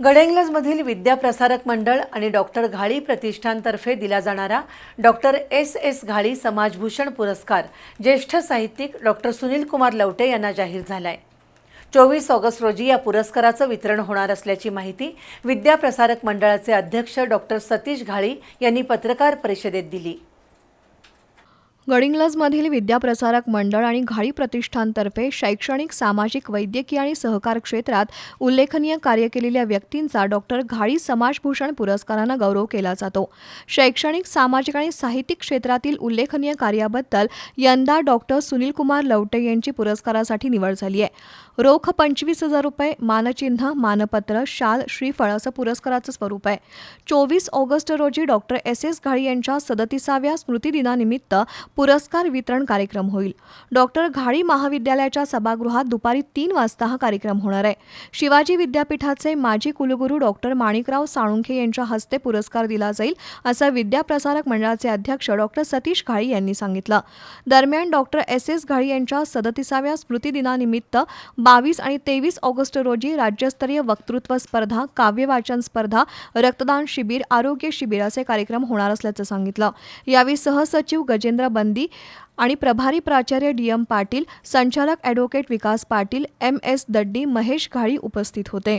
गडहिंग्लजमधील विद्याप्रसारक मंडळ आणि डॉक्टर घाळी प्रतिष्ठानतर्फे दिला जाणारा डॉक्टर एस एस घाळी समाजभूषण पुरस्कार ज्येष्ठ साहित्यिक डॉक्टर सुनील कुमार लवटे यांना जाहीर झालाय. चोवीस ऑगस्ट रोजी या पुरस्काराचं वितरण होणार असल्याची माहिती विद्याप्रसारक मंडळाचे अध्यक्ष डॉक्टर सतीश घाळी यांनी पत्रकार परिषदेत दिली. गडिंग्लजमधील विद्याप्रसारक मंडळ आणि घाळी प्रतिष्ठानतर्फे शैक्षणिक सामाजिक वैद्यकीय आणि सहकार क्षेत्रात उल्लेखनीय कार्य केलेल्या व्यक्तींचा डॉक्टर घाळी समाजभूषण पुरस्कारानं गौरव केला जातो. शैक्षणिक सामाजिक आणि साहित्यिक क्षेत्रातील उल्लेखनीय कार्याबद्दल यंदा डॉक्टर सुनीलकुमार लवटे यांची पुरस्कारासाठी निवड झाली आहे. रोख पंचवीस हजार रुपये मानचिन्ह मानपत्र शाल श्रीफळ असं पुरस्काराचं स्वरूप आहे. चोवीस ऑगस्ट रोजी डॉक्टर एस. एस. घाळी यांच्या सदतीसाव्या स्मृतिदिनानिमित्त पुरस्कार वितरण कार्यक्रम होईल. डॉक्टर घाळी महाविद्यालयाच्या सभागृहात दुपारी तीन वाजता हा कार्यक्रम होणार आहे. शिवाजी विद्यापीठाचे माजी कुलगुरू डॉक्टर माणिकराव साळुंखे यांच्या हस्ते पुरस्कार दिला जाईल असं विद्याप्रसारक मंडळाचे अध्यक्ष डॉक्टर सतीश घाळी यांनी सांगितलं. दरम्यान डॉक्टर एस एस घाळी यांच्या सदतीसाव्या स्मृतिदिनानिमित्त बावीस आणि तेवीस ऑगस्ट रोजी राज्यस्तरीय वक्तृत्व स्पर्धा काव्यवाचन स्पर्धा रक्तदान शिबिर आरोग्य शिबिर असे कार्यक्रम होणार असल्याचं सांगितलं. यावेळी सहसचिव गजेंद्र बन बंदी आणि प्रभारी प्राचार्य डी एम पाटील संचालक advocate Vikas Patil M S Daddi Mahesh Ghali उपस्थित होते.